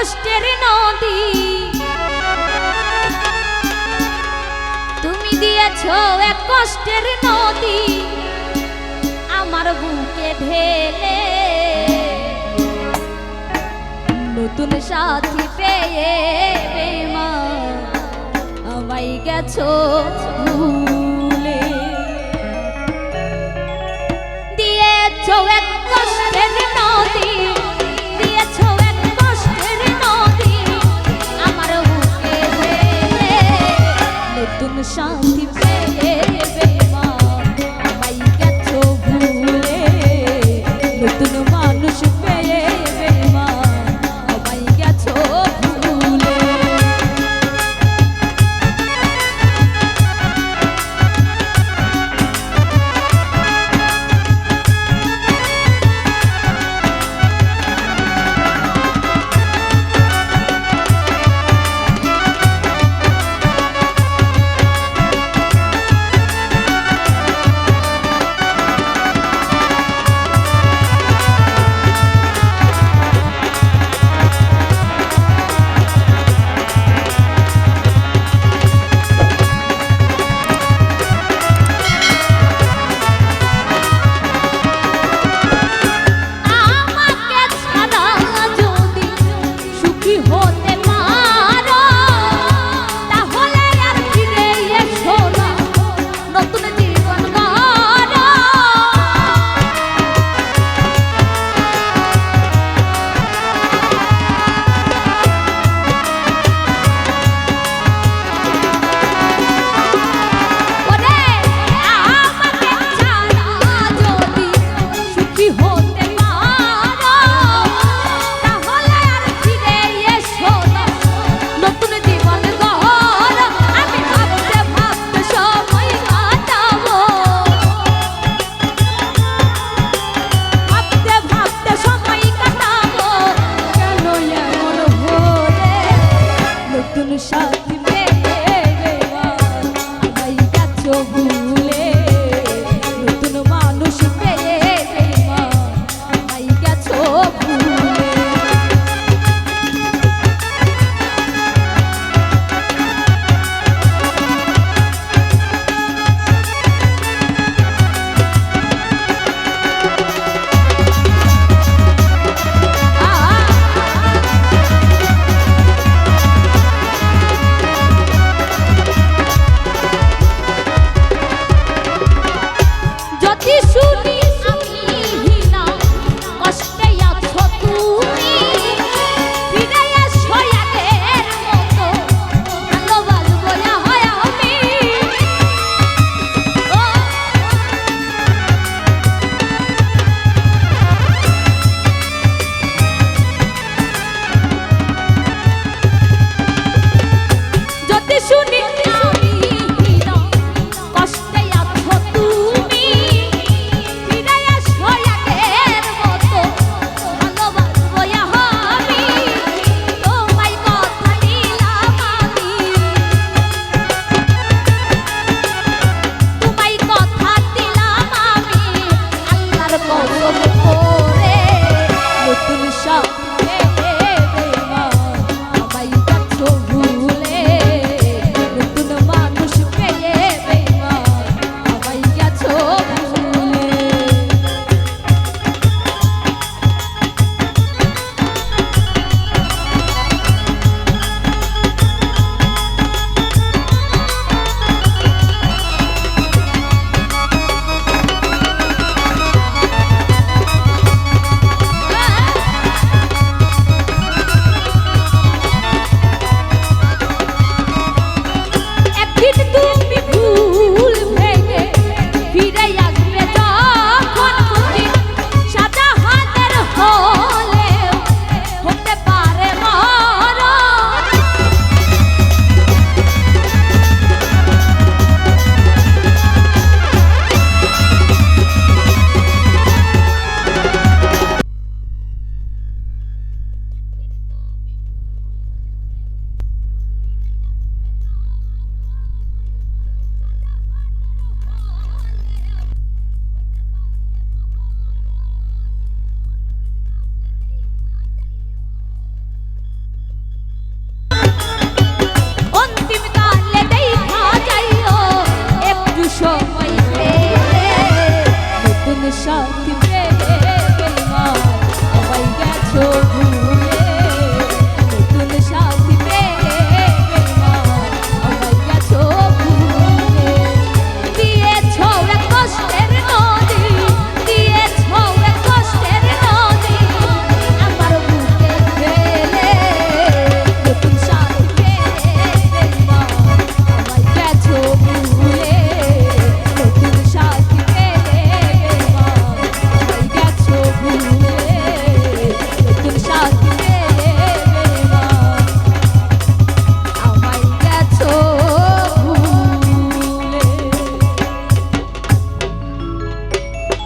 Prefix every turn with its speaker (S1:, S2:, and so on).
S1: কষ্টের নদী। তুমি দিয়েছ এক কষ্টের নদী। আমার বুকে ঢেলে। নতুন সাথী পেয়ে বেমা আমায় গেছো। শান্ত